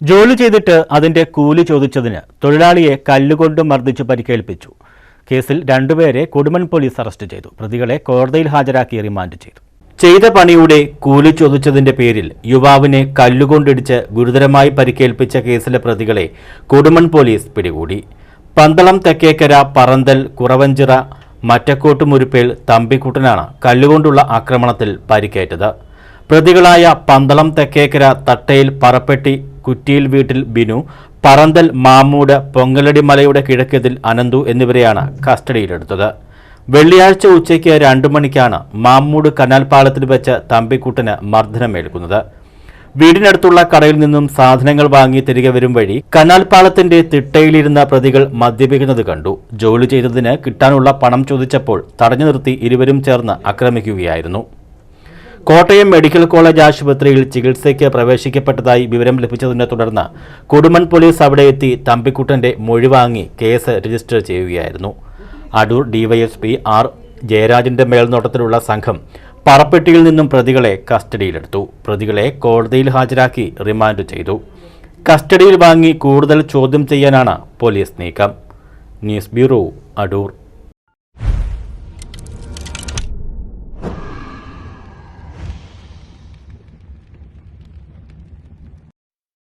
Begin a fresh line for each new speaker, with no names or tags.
ജോലി ചെയ്തിട്ട് അതിന്റെ കൂലി ചോദിച്ചതിന് തൊഴിലാളിയെ കല്ലുകൊണ്ട് മർദ്ദിച്ച് പരിക്കേൽപ്പിച്ചു. കേസിൽ രണ്ടുപേരെ കൊടുമൺ പോലീസ് അറസ്റ്റ് ചെയ്തു. പ്രതികളെ കോടതിയിൽ ഹാജരാക്കി റിമാൻഡ് ചെയ്തു. ചെയ്ത പണിയുടെ കൂലി ചോദിച്ചതിന്റെ പേരിൽ യുവാവിനെ കല്ലുകൊണ്ടിടിച്ച് ഗുരുതരമായി പരിക്കേൽപ്പിച്ച കേസിലെ പ്രതികളെ കൊടുമൺ പോലീസ് പിടികൂടി. പന്തളം തെക്കേക്കര പറന്തൽ കുറവഞ്ചിറ മറ്റക്കോട്ട് മുരിപ്പേൽ തമ്പിക്കുട്ടനാണ് കല്ലുകൊണ്ടുള്ള ആക്രമണത്തിൽ പരിക്കേറ്റത്. പ്രതികളായ പന്തളം തെക്കേക്കര തട്ടയിൽ പറപ്പെട്ടി കുറ്റിയിൽ വീട്ടിൽ ബിനു പറന്തൽ മാമൂട് പൊങ്കലടി മലയുടെ കിഴക്കതിൽ അനന്തു എന്നിവരെയാണ് കസ്റ്റഡിയിലെടുത്തത്. വെള്ളിയാഴ്ച ഉച്ചയ്ക്ക് രണ്ടു മണിക്കാണ് മാമൂട് കനാൽ പാളത്തിൽ വെച്ച് തമ്പിക്കുട്ടന് മർദ്ദനമേൽക്കുന്നത്. വീടിനടുത്തുള്ള കടയിൽ നിന്നും സാധനങ്ങൾ വാങ്ങി തിരികെ വരും വഴി കനാൽ പാളത്തിന്റെ തിട്ടയിലിരുന്ന പ്രതികൾ മദ്യപിക്കുന്നത് കണ്ടു. ജോലി ചെയ്തതിന് കിട്ടാനുള്ള പണം ചോദിച്ചപ്പോൾ തടഞ്ഞു നിർത്തി ഇരുവരും ചേർന്ന് ആക്രമിക്കുകയായിരുന്നു. കോട്ടയം മെഡിക്കൽ കോളേജ് ആശുപത്രിയിൽ ചികിത്സയ്ക്ക് പ്രവേശിക്കപ്പെട്ടതായി വിവരം ലഭിച്ചതിനെ തുടർന്ന് കൊടുമൺ പോലീസ് അവിടെ എത്തി തമ്പിക്കുട്ടന്റെ മൊഴി വാങ്ങി കേസ് രജിസ്റ്റർ ചെയ്യുകയായിരുന്നു. അടൂർ ഡിവൈഎസ്പി ആർ ജയരാജന്റെ മേൽനോട്ടത്തിലുള്ള സംഘം പറപ്പെട്ടിയിൽ നിന്നും പ്രതികളെ കസ്റ്റഡിയിലെടുത്തു. പ്രതികളെ കോടതിയിൽ ഹാജരാക്കി റിമാൻഡ് ചെയ്തു. കസ്റ്റഡിയിൽ വാങ്ങി കൂടുതൽ ചോദ്യം ചെയ്യാനാണ് പോലീസ് നീക്കം. News bureau Adoor.